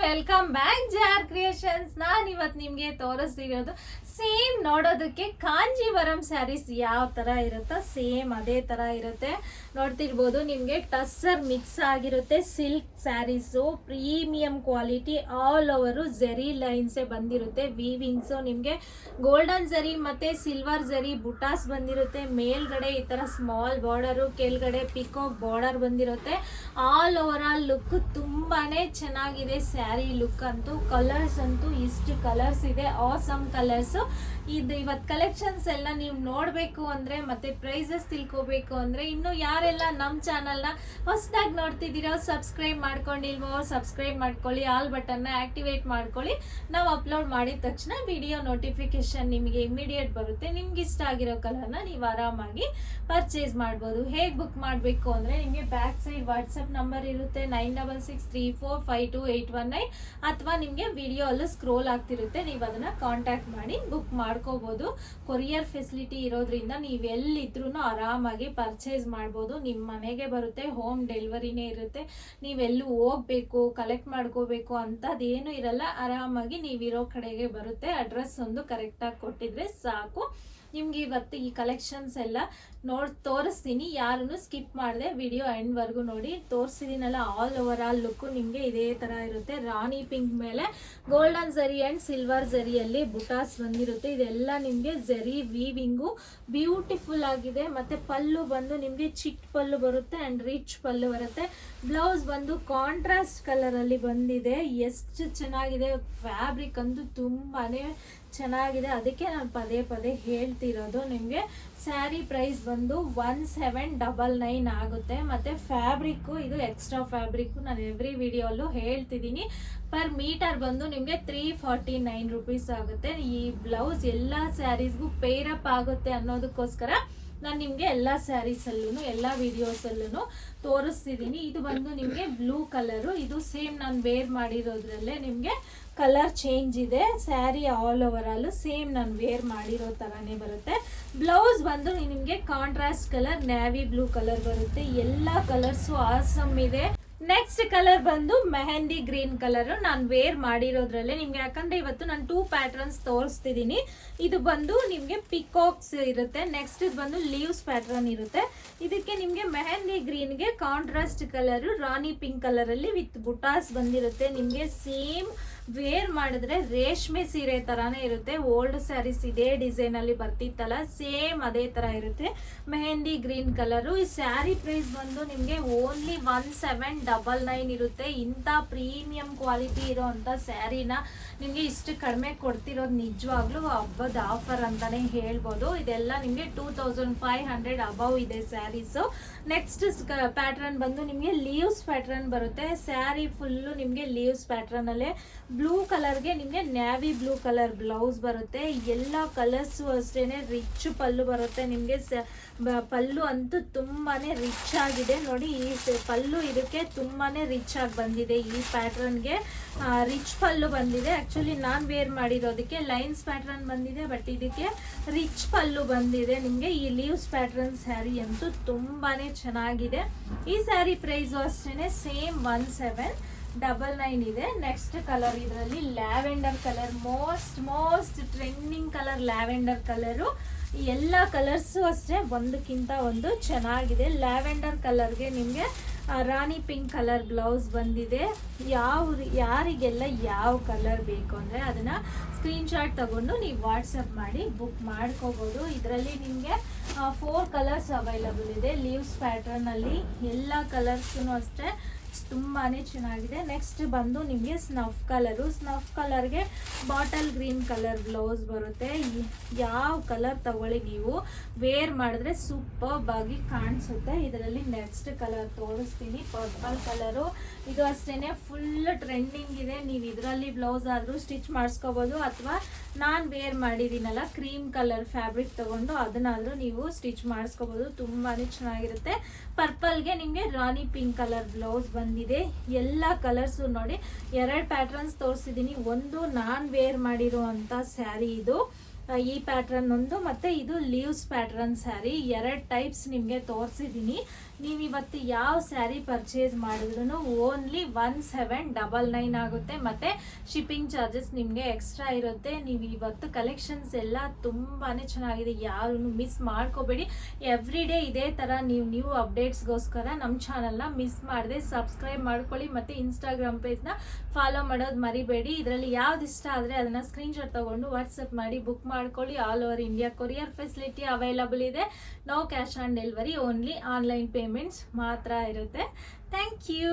Welcome back jar creations ನಾನು ಇವತ್ತು ನಿಮಗೆ ತೋರಿಸ್ತಿರೋದು ಸೇಮ್ ನೋಡೋದಕ್ಕೆ ಕಾಂಜೀವರಂ ಸ್ಯಾರೀಸ್ ಯಾವ ಥರ ಇರುತ್ತೋ ಸೇಮ್ ಅದೇ ಥರ ಇರುತ್ತೆ. ನೋಡ್ತಿರ್ಬೋದು ನಿಮಗೆ ಟಸ್ಸರ್ ಮಿಕ್ಸ್ ಆಗಿರುತ್ತೆ silk saris premium quality all over zari ಲೈನ್ಸೇ ಬಂದಿರುತ್ತೆ. ವೀವಿಂಗ್ಸು ನಿಮಗೆ ಗೋಲ್ಡನ್ ಜರಿ ಮತ್ತು ಸಿಲ್ವರ್ ಜರಿ ಬುಟಾಸ್ ಬಂದಿರುತ್ತೆ. ಮೇಲ್ಗಡೆ ಈ ಥರ ಸ್ಮಾಲ್ ಬಾರ್ಡರು ಕೆಳಗಡೆ ಪಿಕೋಕ್ ಬಾರ್ಡರ್ ಬಂದಿರುತ್ತೆ. ಆಲ್ ಓವರ್ ಆಲ್ ಲುಕ್ ತುಂಬಾನೇ ಚೆನ್ನಾಗಿದೆ ಸ್ಯಾರಿ ಲುಕ್ ಅಂತೂ ಕಲರ್ಸ್ ಅಂತೂ ಇಷ್ಟು ಕಲರ್ಸ್ ಇದೆ. ಆಸಮ್ ಕಲರ್ಸು ಇದು ಇವತ್ತು ಕಲೆಕ್ಷನ್ಸ್ ಎಲ್ಲ ನೀವು ನೋಡಬೇಕು ಅಂದರೆ ಮತ್ತೆ ಪ್ರೈಸಸ್ ತಿಳ್ಕೋಬೇಕು ಅಂದರೆ ಇನ್ನು ಯಾರೆಲ್ಲ ನಮ್ಮ ಚಾನಲ್ನ ಹೊಸದಾಗಿ ನೋಡ್ತಿದ್ದೀರೋ ಸಬ್ಸ್ಕ್ರೈಬ್ ಮಾಡ್ಕೊಂಡಿಲ್ವೋ ಸಬ್ಸ್ಕ್ರೈಬ್ ಮಾಡ್ಕೊಳ್ಳಿ ಆಲ್ ಬಟನ್ನ ಆಕ್ಟಿವೇಟ್ ಮಾಡ್ಕೊಳ್ಳಿ. ನಾವು ಅಪ್ಲೋಡ್ ಮಾಡಿದ ತಕ್ಷಣ ವಿಡಿಯೋ ನೋಟಿಫಿಕೇಶನ್ ನಿಮಗೆ ಇಮಿಡಿಯೇಟ್ ಬರುತ್ತೆ. ನಿಮ್ಗೆ ಇಷ್ಟ ಆಗಿರೋ ಕಲರ್ನ ನೀವು ಆರಾಮಾಗಿ ಪರ್ಚೇಸ್ ಮಾಡ್ಬೋದು. ಹೇಗೆ ಬುಕ್ ಮಾಡಬೇಕು ಅಂದರೆ ನಿಮಗೆ ಬ್ಯಾಕ್ ಸೈಡ್ ವಾಟ್ಸಪ್ ನಂಬರ್ ಇರುತ್ತೆ nine double six three four five two eight one nine ಅಥವಾ ನಿಮಗೆ ವಿಡಿಯೋ ಅಲ್ಲೂ ಸ್ಕ್ರೋಲ್ ಆಗ್ತಿರುತ್ತೆ. ನೀವು ಅದನ್ನು ಕಾಂಟ್ಯಾಕ್ಟ್ ಮಾಡಿ ಬುಕ್ ಮಾಡ್ಕೋಬೋದು. ಕೊರಿಯರ್ ಫೆಸಿಲಿಟಿ ಇರೋದ್ರಿಂದ ನೀವು ಎಲ್ಲಿದ್ರೂ ಆರಾಮಾಗಿ ಪರ್ಚೇಸ್ ಮಾಡ್ಬೋದು. ನಿಮ್ಮ ಮನೆಗೆ ಬರುತ್ತೆ ಹೋಮ್ ಡೆಲಿವರಿನೇ ಇರುತ್ತೆ. ನೀವೆಲ್ಲೂ ಹೋಗ್ಬೇಕು ಕಲೆಕ್ಟ್ ಮಾಡ್ಕೋಬೇಕು ಅಂಥದ್ದೇನು ಇರಲ್ಲ. ಆರಾಮಾಗಿ ನೀವಿರೋ ಕಡೆಗೆ ಬರುತ್ತೆ. ಅಡ್ರೆಸ್ ಒಂದು ಕರೆಕ್ಟಾಗಿ ಕೊಟ್ಟಿದ್ರೆ ಸಾಕು. ನಿಮ್ಗೆ ಇವತ್ತು ಈ ಕಲೆಕ್ಷನ್ಸ್ ಎಲ್ಲ ನೋಡ್ ತೋರಿಸ್ತೀನಿ. ಯಾರನ್ನು ಸ್ಕಿಪ್ ಮಾಡಿದೆ ವಿಡಿಯೋ ಎಂಡ್ವರೆಗೂ ನೋಡಿ. ತೋರಿಸಿದಿನಲ್ಲ ಆಲ್ ಓವರ್ ಆಲ್ ಲುಕ್ಕು ನಿಮಗೆ ಇದೇ ಥರ ಇರುತ್ತೆ. ರಾಣಿ ಪಿಂಕ್ ಮೇಲೆ ಗೋಲ್ಡನ್ ಜರಿ ಆ್ಯಂಡ್ ಸಿಲ್ವರ್ ಜರಿಯಲ್ಲಿ ಬುಟಾಸ್ ಬಂದಿರುತ್ತೆ. ಇದೆಲ್ಲ ನಿಮಗೆ ಜರಿ ವೀವಿಂಗು ಬ್ಯೂಟಿಫುಲ್ ಆಗಿದೆ. ಮತ್ತು ಪಲ್ಲು ಬಂದು ನಿಮಗೆ ಚಿಕ್ಕ ಪಲ್ಲು ಬರುತ್ತೆ ಆ್ಯಂಡ್ ರಿಚ್ ಪಲ್ಲು ಬರುತ್ತೆ. ಬ್ಲೌಸ್ ಬಂದು ಕಾಂಟ್ರಾಸ್ಟ್ ಕಲರಲ್ಲಿ ಬಂದಿದೆ. ಎಷ್ಟು ಚೆನ್ನಾಗಿದೆ. ಫ್ಯಾಬ್ರಿಕ್ ಅಂತೂ ತುಂಬಾ ಚೆನ್ನಾಗಿದೆ. ಅದಕ್ಕೆ ನಾನು ಪದೇ ಪದೇ ಹೇಳ್ತಿರೋದು ನಿಮಗೆ, ಸ್ಯಾರಿ ಪ್ರೈಸ್ ಬಂದು ಒನ್ ಸೆವೆನ್ ಡಬಲ್ ನೈನ್ ಆಗುತ್ತೆ. ಮತ್ತು ಫ್ಯಾಬ್ರಿಕ್ಕು, ಇದು ಎಕ್ಸ್ಟ್ರಾ ಫ್ಯಾಬ್ರಿಕ್ಕು ನಾನು ಎವ್ರಿ ವಿಡಿಯೋಲ್ಲೂ ಹೇಳ್ತಿದ್ದೀನಿ. ಪರ್ ಮೀಟರ್ ಬಂದು ನಿಮಗೆ ತ್ರೀ ಫಾರ್ಟಿ ನೈನ್ ರುಪೀಸ್ ಆಗುತ್ತೆ. ಈ ಬ್ಲೌಸ್ ಎಲ್ಲ ಸ್ಯಾರೀಸ್ಗೂ ಪೇರಪ್ ಆಗುತ್ತೆ ಅನ್ನೋದಕ್ಕೋಸ್ಕರ ನಾನು ನಿಮಗೆ ಎಲ್ಲ ಸ್ಯಾರೀಸಲ್ಲೂ ಎಲ್ಲ ವಿಡಿಯೋಸಲ್ಲೂ ತೋರಿಸ್ತಿದ್ದೀನಿ ಇದು ಬಂದು ನಿಮಗೆ ಬ್ಲೂ ಕಲರು ಇದು ಸೇಮ್ ನಾನು ವೇರ್ ಮಾಡಿರೋದ್ರಲ್ಲೇ ನಿಮಗೆ ಕಲರ್ ಚೇಂಜ್ ಇದೆ. Sari all over all same ನಾನು ವೇರ್ ಮಾಡಿರೋ ಥರನೇ ಬರುತ್ತೆ. ಬ್ಲೌಸ್ ಬಂದು ನಿಮಗೆ contrast colour navy blue colour ಬರುತ್ತೆ. ಎಲ್ಲ ಕಲರ್ಸು ಆಸಮ್ ಇದೆ. ನೆಕ್ಸ್ಟ್ ಕಲರ್ ಬಂದು ಮೆಹಂದಿ ಗ್ರೀನ್ ಕಲರ್ ನಾನು ವೇರ್ ಮಾಡಿರೋದ್ರಲ್ಲೇ ನಿಮ್ಗೆ, ಯಾಕಂದ್ರೆ ಇವತ್ತು ನಾನು ಟೂ ಪ್ಯಾಟರ್ನ್ಸ್ ತೋರಿಸ್ತಿದ್ದೀನಿ ಇದು ಬಂದು ನಿಮಗೆ ಪಿಕಾಕ್ಸ್ ಇರುತ್ತೆ. ನೆಕ್ಸ್ಟ್ ಇದು ಬಂದು ಲೀವ್ಸ್ ಪ್ಯಾಟರ್ನ್ ಇರುತ್ತೆ. ಇದಕ್ಕೆ ನಿಮಗೆ ಮೆಹಂದಿ ಗ್ರೀನ್ಗೆ ಕಾಂಟ್ರಾಸ್ಟ್ ಕಲರ್ ರಾಣಿ ಪಿಂಕ್ ಕಲರಲ್ಲಿ ವಿತ್ ಬುಟಾಸ್ ಬಂದಿರುತ್ತೆ. ನಿಮಗೆ ಸೇಮ್ ವೇರ್ ಮಾಡಿದ್ರೆ ರೇಷ್ಮೆ ಸೀರೆ ತರಾನೇ ಇರುತ್ತೆ. ಓಲ್ಡ್ ಸ್ಯಾರೀಸ್ ಇದೇ ಡಿಸೈನ್ ಅಲ್ಲಿ ಬರ್ತಿತ್ತಲ್ಲ ಸೇಮ್ ಅದೇ ತರ ಇರುತ್ತೆ. ಮೆಹಂದಿ ಗ್ರೀನ್ ಕಲರು ಈ ಸ್ಯಾರಿ ಪ್ರೈಸ್ ಬಂದು ನಿಮಗೆ only one seven double nine ಇರುತ್ತೆ. ಇಂಥ ಪ್ರೀಮಿಯಂ ಕ್ವಾಲಿಟಿ ಇರೋವಂಥ ಸ್ಯಾರಿನ ನಿಮಗೆ ಇಷ್ಟು ಕಡಿಮೆ ಕೊಡ್ತಿರೋದು ನಿಜವಾಗ್ಲೂ ಹಬ್ಬದ ಆಫರ್ ಅಂತಾನೆ ಹೇಳ್ಬೋದು. ಇದೆಲ್ಲ ನಿಮಗೆ two thousand five hundred above ಇದೆ ಸ್ಯಾರೀಸು. ನೆಕ್ಸ್ಟ್ ಪ್ಯಾಟ್ರನ್ ಬಂದು ನಿಮಗೆ ಲೀವ್ಸ್ ಪ್ಯಾಟ್ರನ್ ಬರುತ್ತೆ. ಸ್ಯಾರಿ ಫುಲ್ಲು ನಿಮಗೆ ಲೀವ್ಸ್ ಪ್ಯಾಟ್ರನಲ್ಲೇ ಬ್ಲೂ ಕಲರ್ಗೆ ನಿಮಗೆ ನ್ಯಾವಿ ಬ್ಲೂ ಕಲರ್ ಬ್ಲೌಸ್ ಬರುತ್ತೆ. ಎಲ್ಲ ಕಲರ್ಸು ಅಷ್ಟೇ ರಿಚ್ ಪಲ್ಲು ಬರುತ್ತೆ ನಿಮಗೆ. ಪಲ್ಲು ಅಂತೂ ತುಂಬಾ ರಿಚ್ ಆಗಿದೆ. ನೋಡಿ, ಈ ಪಲ್ಲು ಇದಕ್ಕೆ ತುಂಬಾ ರಿಚ್ ಆಗಿ ಬಂದಿದೆ. ಈ ಪ್ಯಾಟ್ರನ್ಗೆ ರಿಚ್ ಪಲ್ಲು ಬಂದಿದೆ. ಆ್ಯಕ್ಚುಲಿ ನಾನು ವೇರ್ ಮಾಡಿರೋದಕ್ಕೆ ಲೈನ್ಸ್ ಪ್ಯಾಟ್ರನ್ ಬಂದಿದೆ ಬಟ್ ಇದಕ್ಕೆ ರಿಚ್ ಪಲ್ಲು ಬಂದಿದೆ. ನಿಮಗೆ ಈ ಲೀವ್ಸ್ ಪ್ಯಾಟ್ರನ್ ಸ್ಯಾರಿ ಅಂತೂ ತುಂಬಾ ಚೆನ್ನಾಗಿದೆ. ಈ ಸ್ಯಾರಿ ಪ್ರೈಸು ಅಷ್ಟೇ same one seven double nine ಇದೆ. ನೆಕ್ಸ್ಟ್ ಕಲರ್ ಇದರಲ್ಲಿ lavender colour most most trending colour lavender colour ಎಲ್ಲ ಕಲರ್ಸು ಅಷ್ಟೇ ಒಂದಕ್ಕಿಂತ ಒಂದು ಚೆನ್ನಾಗಿದೆ. ಲ್ಯಾವೆಂಡರ್ ಕಲರ್ಗೆ ನಿಮಗೆ ರಾಣಿ ಪಿಂಕ್ ಕಲರ್ ಬ್ಲೌಸ್ ಬಂದಿದೆ. ಯಾವ ಯಾರಿಗೆಲ್ಲ ಯಾವ ಕಲರ್ ಬೇಕು ಅಂದರೆ ಅದನ್ನು ಸ್ಕ್ರೀನ್ಶಾಟ್ ತಗೊಂಡು ನೀವು ವಾಟ್ಸಪ್ ಮಾಡಿ ಬುಕ್ ಮಾಡ್ಕೋಬೋದು. ಇದರಲ್ಲಿ ನಿಮಗೆ ಫೋರ್ ಕಲರ್ಸ್ ಅವೈಲಬಲ್ ಇದೆ. ಲೀವ್ಸ್ ಪ್ಯಾಟ್ರನಲ್ಲಿ ಎಲ್ಲ ಕಲರ್ಸೂ ಅಷ್ಟೇ. ತುಂಬಾ ಚೆನ್ನಾಗಿದೆ. ನೆಕ್ಸ್ಟ್ ಬಂದು ನಿಮಗೆ ಸ್ನಫ್ ಕಲರು ಸ್ನಫ್ ಕಲರ್ಗೆ ಬಾಟಲ್ ಗ್ರೀನ್ ಕಲರ್ ಬ್ಲೌಸ್ ಬರುತ್ತೆ. ಯಾವ ಕಲರ್ ತಗೊಳ್ಳಿ ನೀವು. ವೇರ್ ಮಾಡಿದ್ರೆ ಸೂಪರ್ಬ್ ಆಗಿ ಕಾಣಿಸುತ್ತೆ. ಇದರಲ್ಲಿ ನೆಕ್ಸ್ಟ್ ಕಲರ್ ತೋರಿಸ್ತೀನಿ. ಪರ್ಪಲ್ ಕಲರು ಇದು ಅಷ್ಟೇ ಫುಲ್ ಟ್ರೆಂಡಿಂಗ್ ಇದೆ. ನೀವು ಇದರಲ್ಲಿ ಬ್ಲೌಸ್ ಆದರೂ ಸ್ಟಿಚ್ ಮಾಡಿಸ್ಕೋಬೋದು. ಅಥವಾ ನಾನು ವೇರ್ ಮಾಡಿದ್ದೀನಲ್ಲ ಕ್ರೀಮ್ ಕಲರ್ ಫ್ಯಾಬ್ರಿಕ್ ತಗೊಂಡು ಅದನ್ನಾದರೂ ನೀವು ಸ್ಟಿಚ್ ಮಾಡಿಸ್ಕೋಬೋದು. ತುಂಬಾ ಚೆನ್ನಾಗಿರುತ್ತೆ. ಪರ್ಪಲ್ಗೆ ನಿಮಗೆ ರಾಣಿ ಪಿಂಕ್ ಕಲರ್ ಬ್ಲೌಸ್ ಬಂದಿದೆ. ಎಲ್ಲ ಕಲರ್ಸು ನೋಡಿ, ಎರಡು ಪ್ಯಾಟ್ರನ್ಸ್ ತೋರಿಸಿದ್ದೀನಿ ಒಂದು ನಾನ್ ವೇರ್ ಮಾಡಿರೋ ಅಂಥ ಸ್ಯಾರಿ ಇದು ಈ ಪ್ಯಾಟ್ರನ್ ಒಂದು, ಮತ್ತು ಇದು ಲೀವ್ಸ್ ಪ್ಯಾಟ್ರನ್ ಸ್ಯಾರಿ ಎರಡು ಟೈಪ್ಸ್ ನಿಮಗೆ ತೋರಿಸಿದ್ದೀನಿ ನೀವು ಇವತ್ತು ಯಾವ ಸ್ಯಾರಿ ಪರ್ಚೇಸ್ ಮಾಡಿದ್ರು only one seven double nine ಆಗುತ್ತೆ. ಮತ್ತು ಶಿಪ್ಪಿಂಗ್ ಚಾರ್ಜಸ್ ನಿಮಗೆ ಎಕ್ಸ್ಟ್ರಾ ಇರುತ್ತೆ. ನೀವು ಇವತ್ತು ಕಲೆಕ್ಷನ್ಸ್ ಎಲ್ಲ ತುಂಬಾ ಚೆನ್ನಾಗಿದೆ. ಯಾರು ಮಿಸ್ ಮಾಡ್ಕೋಬೇಡಿ. ಎವ್ರಿ ಡೇ ಇದೇ ಥರ ನೀವು ನ್ಯೂ ಅಪ್ಡೇಟ್ಸ್ಗೋಸ್ಕರ ನಮ್ಮ ಚಾನಲ್ನ ಮಿಸ್ ಮಾಡದೆ ಸಬ್ಸ್ಕ್ರೈಬ್ ಮಾಡ್ಕೊಳ್ಳಿ. ಮತ್ತು ಇನ್ಸ್ಟಾಗ್ರಾಮ್ ಪೇಜ್ನ ಫಾಲೋ ಮಾಡೋದು ಮರಿಬೇಡಿ. ಇದರಲ್ಲಿ ಯಾವ್ದು ಇಷ್ಟ ಆದರೆ ಅದನ್ನು ಸ್ಕ್ರೀನ್ಶಾಟ್ ತೊಗೊಂಡು ವಾಟ್ಸಪ್ ಮಾಡಿ ಬುಕ್ ಮಾಡ್ಕೊಳ್ಳಿ. All over India courier facility available ಇದೆ. No cash on delivery only online payments ಮಾತ್ರ ಇರುತ್ತೆ. Thank you